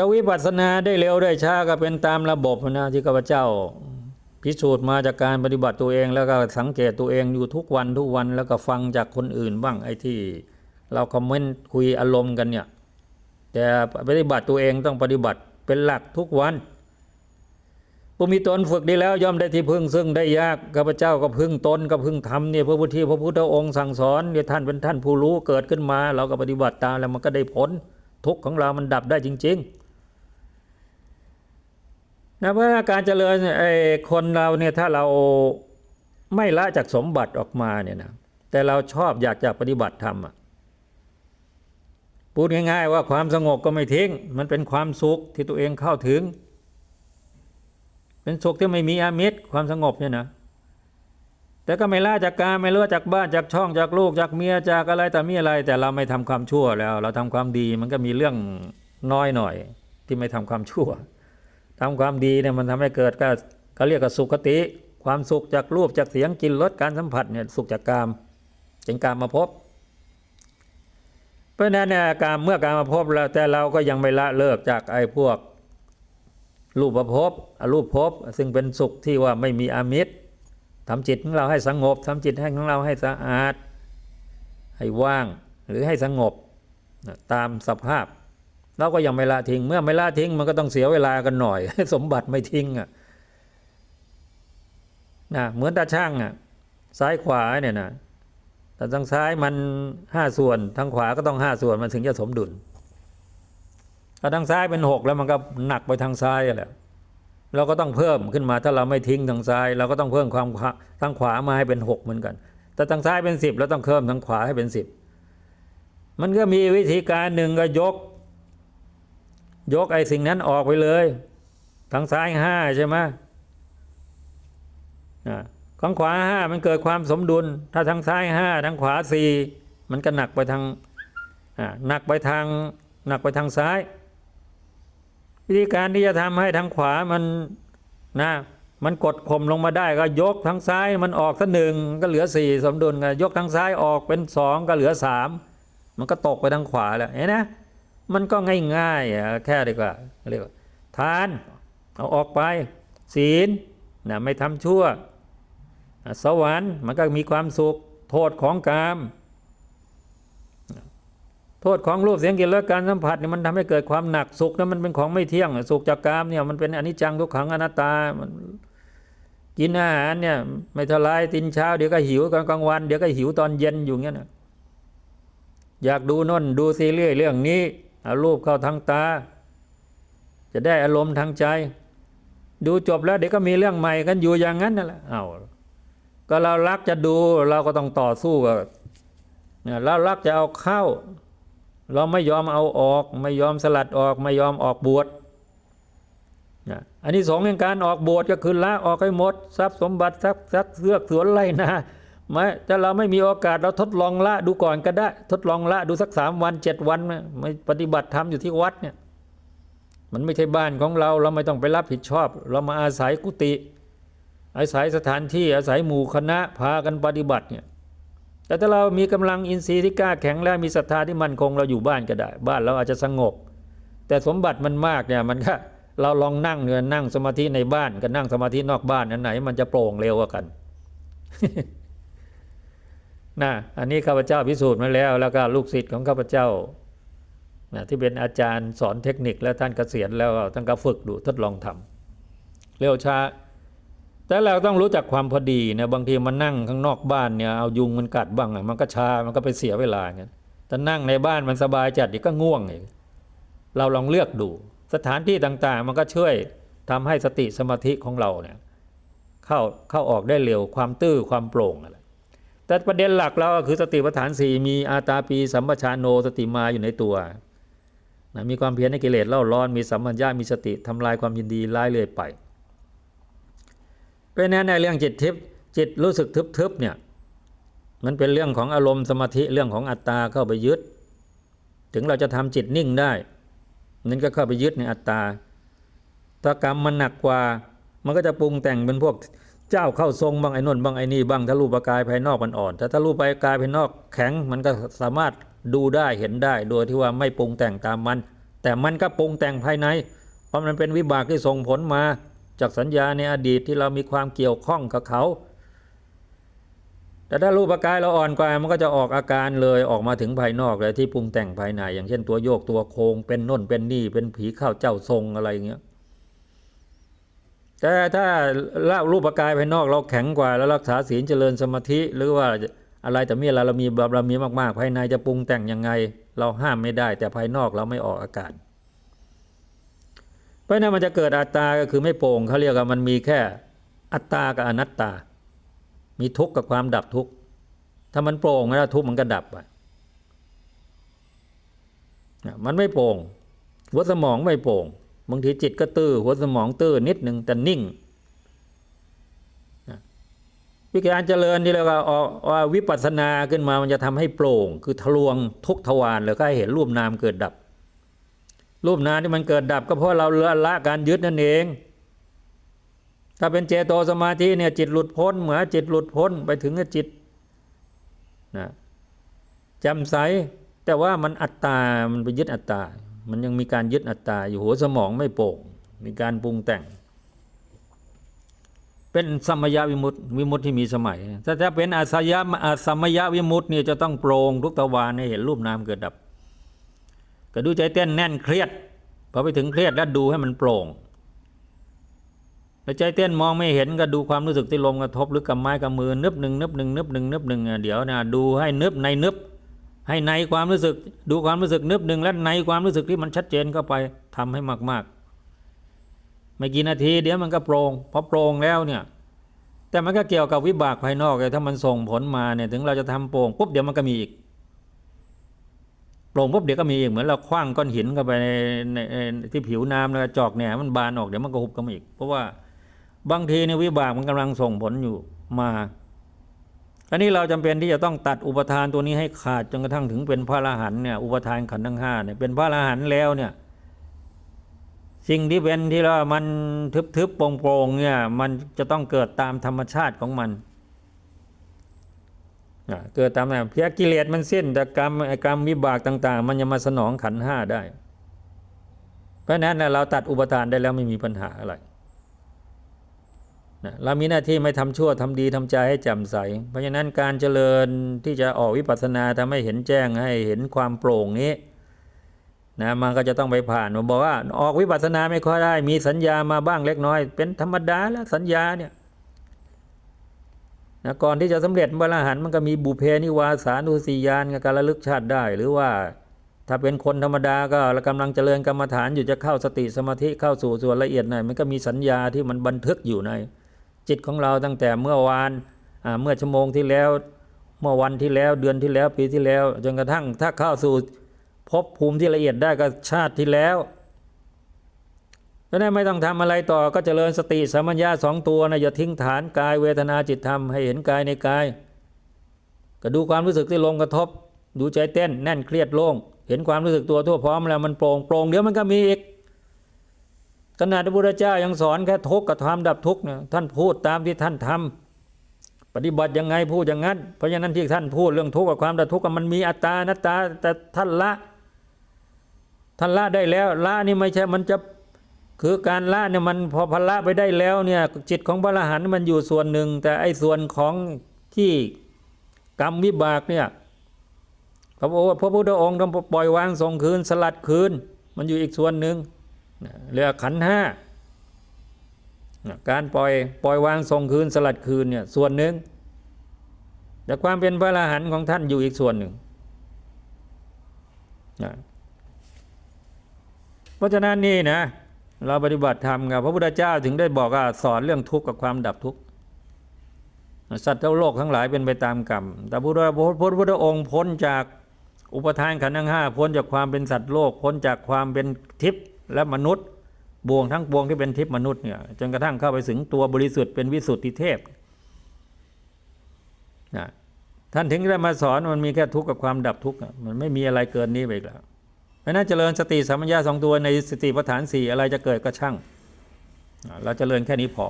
จะวิปัสสนาได้เร็วได้ช้าก็เป็นตามระบบนะที่ข้าพเจ้า พิสูจน์มาจากการปฏิบัติตัวเอง แล้วก็สังเกตตัวเองอยู่ทุกวันทุกวันแล้วก็ฟังจากคนอื่นบ้างไอ้ที่ เราคอมเมนต์คุยอารมณ์กันเนี่ยแต่ปฏิบัติตัวเองต้องปฏิบัติเป็นหลักทุกวันผู้มีตนฝึกดีแล้วย่อมได้ที่พึ่งซึ่งได้ยากข้าพเจ้าก็พึ่งตนก็พึ่งธรรมเนี่ยพระพุทธพระพุทธองค์สั่งสอนเนี่ยท่านเป็นท่านผู้รู้เกิดขึ้นมา เราก็ปฏิบัติตามแล้วมันก็ได้ผลทุกข์ของเรามันดับได้จริง ๆ นะเพราะการเจริญไอ้คนเราเนี่ยถ้าเราไม่ละจากสมบัติออกมาเนี่ยนะแต่เราชอบอยากจะปฏิบัติธรรมอะพูดง่ายๆว่าความสงบก็ไม่ทิ้ง มันเป็นความสุขที่ตัวเองเข้าถึง เป็นสุขที่ไม่มีอามิตรความสงบเนี่ยนะแต่ก็ไม่ล่าจากการไม่เล่าจากบ้านจากช่องจากลูกจากเมียจากอะไรแต่มีอะไร แต่เราไม่ทำความชั่วแล้ว เราทำความดีมันก็มีเรื่องน้อยหน่อยที่ไม่ทำความชั่ว ทำความดีเนี่ยมันทำให้เกิดก็เขาเรียกว่าสุขติ ความสุขจากรูปจากเสียงกลินรสการสัมผัสเนี่ยสุขจากกามจึงการมาพบ เพราะนั้นเนี่ยการเมื่อการมาพบแล้วแต่เราก็ยังไม่ละเลิกจากไอ้พวกรูปภพอรูปภพซึ่งเป็นสุขที่ว่าไม่มีอามิตรทำจิตของเราให้สงบทำจิตให้ของเราให้สะอาด ให้ว่างหรือให้สงบตามสภาพ เราก็ยังไม่ละทิ้ง เมื่อไม่ละทิ้งมันก็ต้องเสียเวลากันหน่อย สมบัติไม่ทิ้งอะนะเหมือนตาช่างอะซ้ายขวาเนี่ยนะแต่ทางซ้ายมันห้าส่วนทางขวาก็ต้องห้าส่วนมันถึงจะสมดุลถ้าทางซ้ายเป็นหกแล้วมันก็หนักไปทางซ้ายแหละเราก็ต้องเพิ่มขึ้นมาถ้าเราไม่ทิ้งทางซ้าย เราก็ต้องเพิ่มความทางขวามาให้เป็นหกเหมือนกัน แต่ทางซ้ายเป็นสิบเราต้องเพิ่มทางขวาให้เป็นสิบมันก็มีวิธีการหนึ่งก็ยก ยกไอ้สิ่งนั้นออกไปเลยทางซ้ายห้าใช่ไหมอ่างขวาห้ามันเกิดความสมดุล ถ้าทางซ้ายห้าทางขวาสี่มันก็หนักไปทางหนักไปทางหนักไปทางซ้าย วิธีการที่จะทำให้ทางขวามันนะมันกดข่มลงมาได้ก็ยกทางซ้ายมันออกสักหนึ่งก็เหลือสี่สมดุลกันยกทางซ้ายออกเป็นสองก็เหลือสามมันก็ตกไปทางขวาแล้วเห็นนะ มันก็ง่ายๆแค่ดีกว่าเรียกว่าทานเอาออกไป ศีลนะไม่ทำชั่ว สวรรค์มันก็มีความสุข โทษของกาม โทษของรูปเสียงกลิ่นรสการสัมผัสเนี่ยมันทำให้เกิดความหนักสุขนะมันเป็นของไม่เที่ยงสุขจากกามเนี่ยมันเป็นอนิจจังทุกขังอนัตตามันกินอาหารเนี่ยไม่ท่าไรตินเช้าเดี๋ยวก็หิวกลางกลางวันเดี๋ยวก็หิวตอนเย็นอยู่เงี้ยนะอยากดูน่นดูซีรีส์เรื่องนี้ เอารูปเข้าทางตา จะได้อารมณ์ทางใจ ดูจบแล้วเดี๋ยวก็มีเรื่องใหม่กันอยู่อย่างนั้นนั่นแหละเอาก็เรารักจะดูเราก็ต้องต่อสู้กับเนี่ยเรารักจะเอาเข้า เราไม่ยอมเอาออก ไม่ยอมสลัดออก ไม่ยอมออกบวชนะอันนี้สองอย่างการออกบวชก็คือละออกให้หมด ทรัพย์สมบัติทรัพย์ทรัพย์เสือกสวนไรนะ ไม่ถ้าเราไม่มีโอกาสเราทดลองละดูก่อนก็ได้ ทดลองละดูสักสามวันเจ็ดวันไม่ปฏิบัติธรรมอยู่ที่วัดเนี่ย มันไม่ใช่บ้านของเรา เราไม่ต้องไปรับผิดชอบ เรามาอาศัยกุฏิอาศัยสถานที่อาศัยหมู่คณะพากันปฏิบัติเนี่ยแต่ถ้าเรามีกำลังอินทรีย์ที่กล้าแข็งแรงมีศรัทธาที่มั่นคงเราอยู่บ้านก็ได้ บ้านเราอาจจะสงบ แต่สมบัติมันมากเนี่ยมันก็เราลองนั่งเนี่ยนั่งสมาธิในบ้านกับนั่งสมาธินอกบ้านอันไหน มันจะโปร่งเร็วกว่ากัน นะอันนี้ข้าพเจ้าพิสูจน์มาแล้ว แล้วก็ลูกศิษย์ของข้าพเจ้านะที่เป็นอาจารย์สอนเทคนิคแล้วท่านเกษียณแล้วท่านก็ฝึกดูทดลองทำเร็วช้า แต่เราต้องรู้จักความพอดีนะบางทีมันนั่งข้างนอกบ้านเนี่ยเอายุงมันกัดบ้างอะมันก็ชา มันก็ไปเสียเวลาเงี้ยแต่นั่งในบ้านมันสบายจัดดีก็ง่วงอีกเราลองเลือกดู สถานที่ต่างๆ มันก็ช่วยทำให้สติสมาธิของเราเนี่ยเข้าเข้าออกได้เร็วความตื้อความโปร่งอะไร แต่ประเด็นหลักเราก็คือสติปัฏฐานสี่มีอาตาปีสัมปชานโนสติมาอยู่ในตัวนะมีความเพียรในกิเลสเล่าร้อนมีสัมมัญญามีสติทำลายความยินดีไล่เรื่อยไปเพราะนั้นในเรื่องจิตทิพย์จิตรู้สึกทึบๆเนี่ยมันเป็นเรื่องของอารมณ์สมาธิเรื่องของอัตตาเข้าไปยึด ถึงเราจะทำจิตนิ่งได้นั่นก็เข้าไปยึดในอัตตาถ้ากรรมมันหนักกว่า มันก็จะปรุงแต่งเป็นพวก เจ้าเข้าทรงบางไอ้นนบางไอ้นี่บางถ้ารูปกายภายนอกมันอ่อนแต่ถ้ารูปกายภายนอกแข็งมันก็สามารถดูได้เห็นได้ โดยที่ว่าไม่ปรุงแต่งตามมัน แต่มันก็ปรุงแต่งภายใน เพราะมันเป็นวิบากที่ส่งผลมาจากสัญญาในอดีตที่เรามีความเกี่ยวข้องกับเขา แต่ถ้ารูปกายเราอ่อนกว่ามันก็จะออกอาการเลยออกมาถึงภายนอกเลยที่ปรุงแต่งภายใน อย่างเช่นตัวโยกตัวโคงเป็นน่นเป็นนี่เป็นผีเข้าเจ้าทรงอะไรอย่างเงี้ย แต่ถ้าละรูปกายภายนอกเราแข็งกว่า แล้วรักษาศีลเจริญสมาธิหรือว่าอะไรแต่เมีอะไรเรามีบารมีมากๆ ภายในจะปรุงแต่งยังไง เราห้ามไม่ได้ แต่ภายนอกเราไม่ออกอาการเพราะนั้นมันจะเกิดอัตตาก็คือไม่โปร่งเขาเรียกว่ามันมีแค่อัตตากับอนัตตา มีทุกข์กับความดับทุกข์ถ้ามันโปร่งแล้วทุกข์มันก็ดับไปมันไม่โปร่งหัสมองไม่โปร่ง บางทีจิตก็ตื้อหัวสมองตื้อนิดหนึ่งแต่นิ่งวิการเจริญที่เราก็เอาวิปัสสนาขึ้นมามันจะทำให้โปร่ง คือทะลวงทุกทวารแล้วก็เห็นรูปนามเกิดดับ รูปนามที่มันเกิดดับ ก็เพราะเราละละการยึดนั่นเอง ถ้าเป็นเจโตสมาธิเนี่ยจิตหลุดพ้น เหมือนจิตหลุดพ้นไปถึงจิตนะจำใสแต่ว่ามันอัตตา มันไปยึดอัตตา มันยังมีการยึดอัตตาอยู่หัวสมองไม่โป่งมีการปรุงแต่ง เป็นสมยวิมุตติวิมุตติที่มีสมัย ถ้าจะเป็นอาสยะอาสมยวิมุตติเนี่ยจะต้องโปร่งทุกตะวันให้เห็นรูปนามเกิดดับก็ดูใจเต้นแน่นเครียดพอไปถึงเครียดแล้วดูให้มันโปร่งแล้วใจเต้นมองไม่เห็นก็ดูความรู้สึกที่ลมกระทบหรือกำไม้กำมือนึบหนึ่งนึบหนึ่งนึบหนึ่งนึบหนึ่งเดี๋ยวนะดูให้นึบในนึบ ให้ในความรู้สึกดูความรู้สึกนึบหนึ่งและในความรู้สึกที่มันชัดเจนเข้าไปทำให้มาก ๆ ไม่กี่นาทีเดี๋ยวมันก็โปร่งพอโปร่งแล้วเนี่ยแต่มันก็เกี่ยวกับวิบากภายนอกเลยถ้ามันส่งผลมาเนี่ยถึงเราจะทำโปร่งปุ๊บเดี๋ยวมันก็มีอีกโปร่งปุ๊บเดี๋ยวก็มีอีกเหมือนเราคว้างก้อนหินเข้าไปในในที่ผิวน้ำแล้วจอกเนี่ยมันบานออกเดี๋ยวมันก็หุบกันมาอีก เพราะว่าบางทีเนี่ยวิบากมันกำลังส่งผลอยู่มา อันนี้เราจำเป็นที่จะต้องตัดอุปทานตัวนี้ให้ขาดจนกระทั่งถึงเป็นพระอรหันเนี่ยอุปทานขันธ์ทั้งห้าเนี่ยเป็นพระอรหันแล้วเนี่ยสิ่งที่เป็นที่เรามันทึบๆโปร่งๆเนี่ยมันจะต้องเกิดตามธรรมชาติของมันเกิดตามแบบเพียกิเลสมันสิ้นแต่กรรมกรรมวิบากต่าง ๆ มันจะมาสนองขันห้าได้ เพราะนั้นเราตัดอุปทานได้แล้วไม่มีปัญหาอะไร เรามีหน้าที่ไม่ทำชั่วทำดีทำใจให้แจ่มใส เพราะฉะนั้นการเจริญที่จะออกวิปัสสนาทำให้เห็นแจ้งให้เห็นความโปร่งนี้นะมันก็จะต้องไปผ่านผมบอกว่า ออกวิปัสสนาไม่ค่อยได้ มีสัญญามาบ้างเล็กน้อย เป็นธรรมดาแล้วสัญญาเนี่ยนะก่อนที่จะสำเร็จบรรหันมันก็มีบุเพนิวาสานุสียานกับการระลึกชาติได้ หรือว่าถ้าเป็นคนธรรมดาก็กำลังเจริญกรรมฐานอยู่จะเข้าสติสมาธิเข้าสู่ส่วนละเอียดหน่อยมันก็มีสัญญาที่มันบันทึกอยู่ใน จิตของเราตั้งแต่เมื่อวานเมื่อชั่วโมงที่แล้ว เมื่อวันที่แล้วเดือนที่แล้วปีที่แล้ว จนกระทั่งถ้าเข้าสู่พบภูมิที่ละเอียดได้ก็ชาติที่แล้วเพราะนั้ไม่ต้องทำอะไรต่อก็เจริญสติสัมมัญญาสองตัวนะอย่าทิ้งฐานกายเวทนาจิตธรรมให้เห็นกายในกาย ก็ดูความรู้สึกที่ลงกระทบ ดูใจเต้นแน่นเครียดโล่งเห็นความรู้สึกตัวทั่วพร้อมแล้วมันโปร่งโปร่งเดี๋ยวมันก็มีอีก ขนาดพระพุทธเจ้ายังสอนแค่ทุกข์กับความดับทุกข์เนี่ยท่านพูดตามที่ท่านทำปฏิบัติยังไงพูดอย่างนั้น เพราะฉะนั้นที่ท่านพูดเรื่องทุกข์กับความดับทุกข์มันมีอัตตานัตตาแต่ท่านละท่านละได้แล้วละนี่ไม่ใช่มันจะคือการละเนี่ยมันพอพละไปได้แล้วเนี่ยจิตของพระอรหันต์มันอยู่ส่วนหนึ่ง แต่ไอ้ส่วนของที่กรรมวิบากเนี่ยพระพระพุทธองค์ต้องปล่อยวางส่งคืนสลัดคืน มันอยู่อีกส่วนหนึ่ง เรียกขันห้าการปล่อยปล่อยวางส่งคืนสลัดคืนเนี่ยส่วนหนึ่ง แต่ความเป็นพระอรหันต์ของท่านอยู่อีกส่วนหนึ่งเพราะฉะนั้นนี่นะเราปฏิบัติธรรมกับพระพุทธเจ้าถึงได้บอกว่าสอนเรื่องทุกข์กับความดับทุกข์สัตว์โลกทั้งหลายเป็นไปตามกรรม แต่พระพุทธองค์พ้นจากอุปทานขันธ์ทั้งห้าพ้นจากความเป็นสัตว์โลกพ้นจากความเป็นทิพย์ และมนุษย์บวงทั้งบวงที่เป็นทิพย์มนุษย์เนี่ยจนกระทั่งเข้าไปถึงตัวบริสุทธิ์เป็นวิสุทธิเทพนะท่านถึงได้มาสอนมันมีแค่ทุกข์กับความดับทุกข์มันไม่มีอะไรเกินนี้ไปอีกแล้วเพราะนั้นเจริญสติสัมปชัญญะสองตัวในสติปัฏฐานสี่อะไรจะเกิดก็ช่าง เราจเจริญแค่นี้พอ